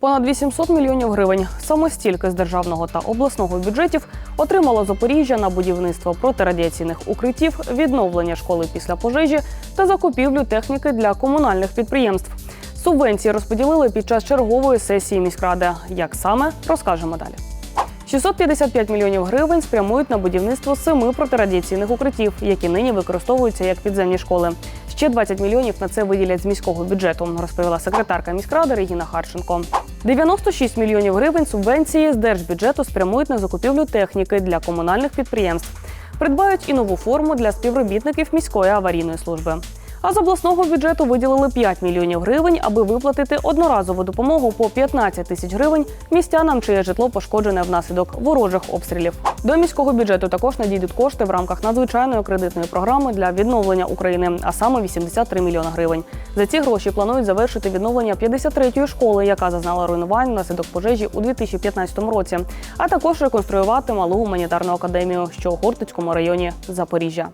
Понад 800 мільйонів гривень саме стільки з державного та обласного бюджетів отримало Запоріжжя на будівництво протирадіаційних укриттів, відновлення школи після пожежі та закупівлю техніки для комунальних підприємств. Субвенції розподілили під час чергової сесії міськради. Як саме розкажемо далі. 655 мільйонів гривень спрямують на будівництво семи протирадіаційних укриттів, які нині використовуються як підземні школи. Ще 20 мільйонів на це виділять з міського бюджету, розповіла секретарка міськради Регіна Харченко. 96 мільйонів гривень субвенції з держбюджету спрямують на закупівлю техніки для комунальних підприємств. Придбають і нову форму для співробітників міської аварійної служби. А з обласного бюджету виділили 5 мільйонів гривень, аби виплатити одноразову допомогу по 15 тисяч гривень містянам, чиє житло пошкоджене внаслідок ворожих обстрілів. До міського бюджету також надійдуть кошти в рамках надзвичайної кредитної програми для відновлення України, а саме 83 мільйони гривень. За ці гроші планують завершити відновлення 53-ї школи, яка зазнала руйнувань внаслідок пожежі у 2015 році, а також реконструювати малу гуманітарну академію, що у Хортицькому районі Запоріжжя.